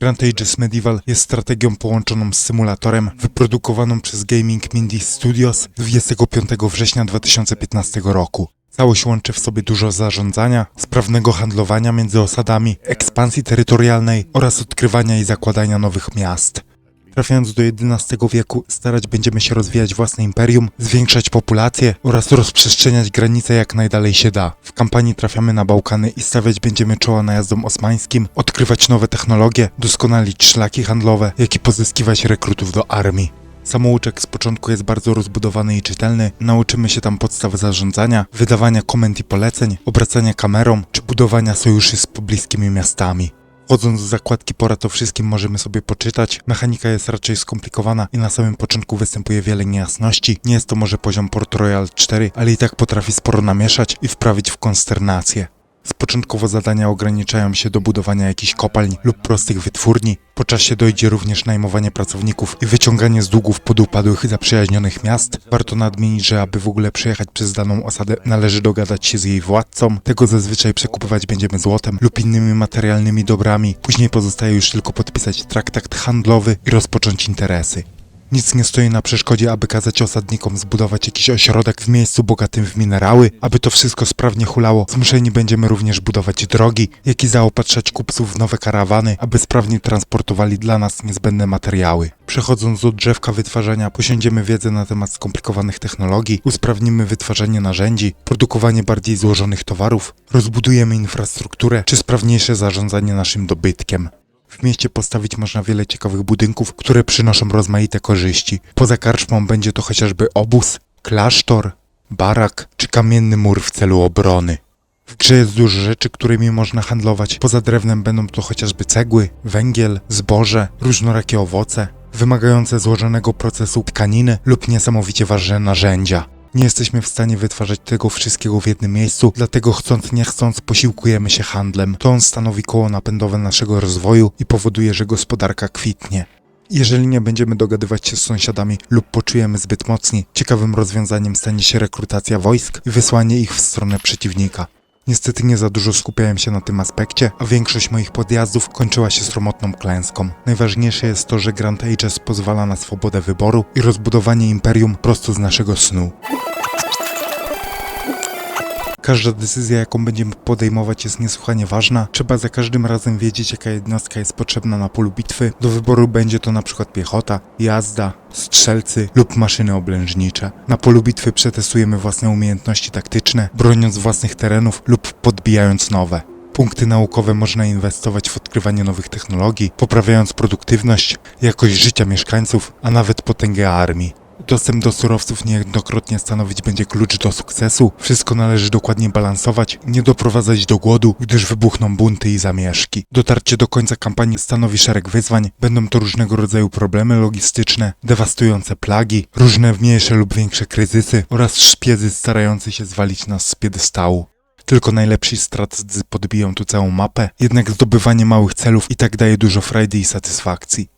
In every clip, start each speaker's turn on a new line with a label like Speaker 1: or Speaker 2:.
Speaker 1: Grand Ages Medieval jest strategią połączoną z symulatorem, wyprodukowaną przez Gaming Mindy Studios 25 września 2015 roku. Całość łączy w sobie dużo zarządzania, sprawnego handlowania między osadami, ekspansji terytorialnej oraz odkrywania i zakładania nowych miast. Trafiając do XI wieku, starać będziemy się rozwijać własne imperium, zwiększać populację oraz rozprzestrzeniać granice jak najdalej się da. W kampanii trafiamy na Bałkany i stawiać będziemy czoła najazdom osmańskim, odkrywać nowe technologie, doskonalić szlaki handlowe, jak i pozyskiwać rekrutów do armii. Samouczek z początku jest bardzo rozbudowany i czytelny. Nauczymy się tam podstaw zarządzania, wydawania komend i poleceń, obracania kamerą czy budowania sojuszy z pobliskimi miastami. Wchodząc w zakładki pora to wszystkim możemy sobie poczytać. Mechanika jest raczej skomplikowana i na samym początku występuje wiele niejasności. Nie jest to może poziom Port Royal 4, ale i tak potrafi sporo namieszać i wprawić w konsternację. Z początkowo zadania ograniczają się do budowania jakichś kopalń lub prostych wytwórni. Po czasie dojdzie również najmowanie pracowników i wyciąganie z długów podupadłych i zaprzyjaźnionych miast. Warto nadmienić, że aby w ogóle przejechać przez daną osadę, należy dogadać się z jej władcą. Tego zazwyczaj przekupywać będziemy złotem lub innymi materialnymi dobrami. Później pozostaje już tylko podpisać traktat handlowy i rozpocząć interesy. Nic nie stoi na przeszkodzie, aby kazać osadnikom zbudować jakiś ośrodek w miejscu bogatym w minerały. Aby to wszystko sprawnie hulało, zmuszeni będziemy również budować drogi, jak i zaopatrzać kupców w nowe karawany, aby sprawnie transportowali dla nas niezbędne materiały. Przechodząc do drzewka wytwarzania, posiądziemy wiedzę na temat skomplikowanych technologii, usprawnimy wytwarzanie narzędzi, produkowanie bardziej złożonych towarów, rozbudujemy infrastrukturę czy sprawniejsze zarządzanie naszym dobytkiem. W mieście postawić można wiele ciekawych budynków, które przynoszą rozmaite korzyści. Poza karczmą będzie to chociażby obóz, klasztor, barak czy kamienny mur w celu obrony. W grze jest dużo rzeczy, którymi można handlować. Poza drewnem będą to chociażby cegły, węgiel, zboże, różnorakie owoce, wymagające złożonego procesu tkaniny lub niesamowicie ważne narzędzia. Nie jesteśmy w stanie wytwarzać tego wszystkiego w jednym miejscu, dlatego chcąc nie chcąc posiłkujemy się handlem. To on stanowi koło napędowe naszego rozwoju i powoduje, że gospodarka kwitnie. Jeżeli nie będziemy dogadywać się z sąsiadami lub poczujemy zbyt mocni, ciekawym rozwiązaniem stanie się rekrutacja wojsk i wysłanie ich w stronę przeciwnika. Niestety nie za dużo skupiałem się na tym aspekcie, a większość moich podjazdów kończyła się sromotną klęską. Najważniejsze jest to, że Grand Ages pozwala na swobodę wyboru i rozbudowanie imperium prosto z naszego snu. Każda decyzja, jaką będziemy podejmować, jest niesłychanie ważna. Trzeba za każdym razem wiedzieć, jaka jednostka jest potrzebna na polu bitwy. Do wyboru będzie to na przykład piechota, jazda, strzelcy lub maszyny oblężnicze. Na polu bitwy przetestujemy własne umiejętności taktyczne, broniąc własnych terenów lub podbijając nowe. Punkty naukowe można inwestować w odkrywanie nowych technologii, poprawiając produktywność, jakość życia mieszkańców, a nawet potęgę armii. Dostęp do surowców niejednokrotnie stanowić będzie klucz do sukcesu. Wszystko należy dokładnie balansować, nie doprowadzać do głodu, gdyż wybuchną bunty i zamieszki. Dotarcie do końca kampanii stanowi szereg wyzwań. Będą to różnego rodzaju problemy logistyczne, dewastujące plagi, różne mniejsze lub większe kryzysy oraz szpiedzy starające się zwalić nas z piedestału. Tylko najlepsi strategzy podbiją tu całą mapę, jednak zdobywanie małych celów i tak daje dużo frajdy i satysfakcji.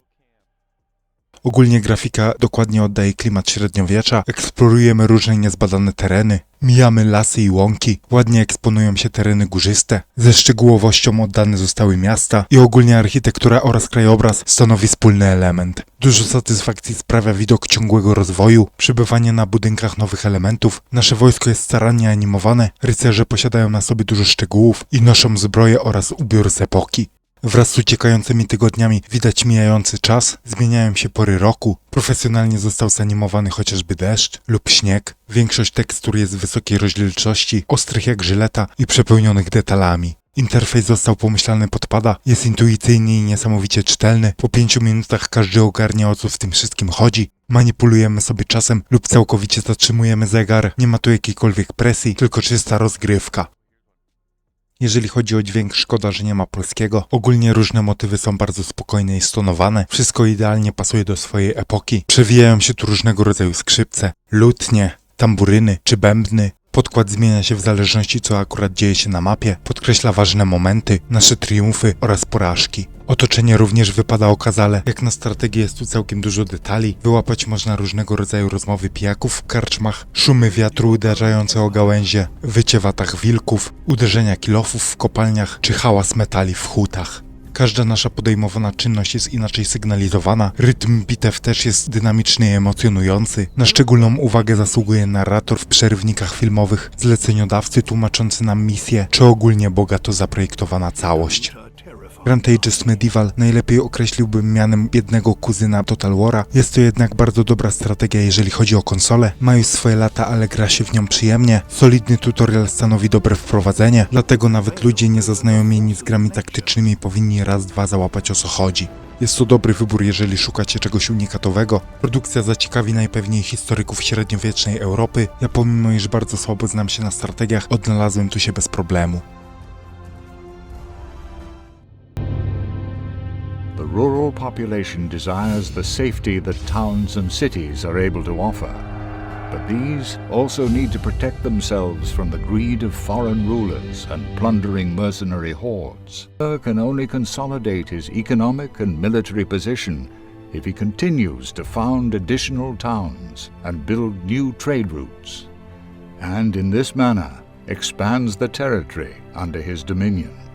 Speaker 1: Ogólnie grafika dokładnie oddaje klimat średniowiecza, eksplorujemy różne niezbadane tereny, mijamy lasy i łąki, ładnie eksponują się tereny górzyste, ze szczegółowością oddane zostały miasta i ogólnie architektura oraz krajobraz stanowi wspólny element. Dużo satysfakcji sprawia widok ciągłego rozwoju, przybywanie na budynkach nowych elementów, nasze wojsko jest starannie animowane, rycerze posiadają na sobie dużo szczegółów i noszą zbroję oraz ubiór z epoki. Wraz z uciekającymi tygodniami widać mijający czas, zmieniają się pory roku, profesjonalnie został zanimowany chociażby deszcz lub śnieg. Większość tekstur jest wysokiej rozdzielczości, ostrych jak żyleta i przepełnionych detalami. Interfejs został pomyślany podpada, jest intuicyjny i niesamowicie czytelny. Po pięciu minutach każdy ogarnia o co w tym wszystkim chodzi. Manipulujemy sobie czasem lub całkowicie zatrzymujemy zegar. Nie ma tu jakiejkolwiek presji, tylko czysta rozgrywka. Jeżeli chodzi o dźwięk, szkoda, że nie ma polskiego. Ogólnie różne motywy są bardzo spokojne i stonowane. Wszystko idealnie pasuje do swojej epoki. Przewijają się tu różnego rodzaju skrzypce, lutnie, tamburyny czy bębny. Podkład zmienia się w zależności co akurat dzieje się na mapie, podkreśla ważne momenty, nasze triumfy oraz porażki. Otoczenie również wypada okazale, jak na strategię jest tu całkiem dużo detali, wyłapać można różnego rodzaju rozmowy pijaków w karczmach, szumy wiatru uderzające o gałęzie, wycie watach wilków, uderzenia kilofów w kopalniach czy hałas metali w hutach. Każda nasza podejmowana czynność jest inaczej sygnalizowana, rytm bitew też jest dynamiczny i emocjonujący. Na szczególną uwagę zasługuje narrator w przerywnikach filmowych, zleceniodawcy tłumaczący nam misję, czy ogólnie bogato zaprojektowana całość. Grand Ages Medieval najlepiej określiłbym mianem biednego kuzyna Total War'a. Jest to jednak bardzo dobra strategia, jeżeli chodzi o konsolę. Ma już swoje lata, ale gra się w nią przyjemnie. Solidny tutorial stanowi dobre wprowadzenie, dlatego nawet ludzie niezaznajomieni z grami taktycznymi powinni raz, dwa załapać o co chodzi. Jest to dobry wybór, jeżeli szukacie czegoś unikatowego. Produkcja zaciekawi najpewniej historyków średniowiecznej Europy. Ja pomimo iż bardzo słabo znam się na strategiach, odnalazłem tu się bez problemu.
Speaker 2: Rural population desires the safety that towns and cities are able to offer. But these also need to protect themselves from the greed of foreign rulers and plundering mercenary hordes. He can only consolidate his economic and military position if he continues to found additional towns and build new trade routes, and in this manner expands the territory under his dominion.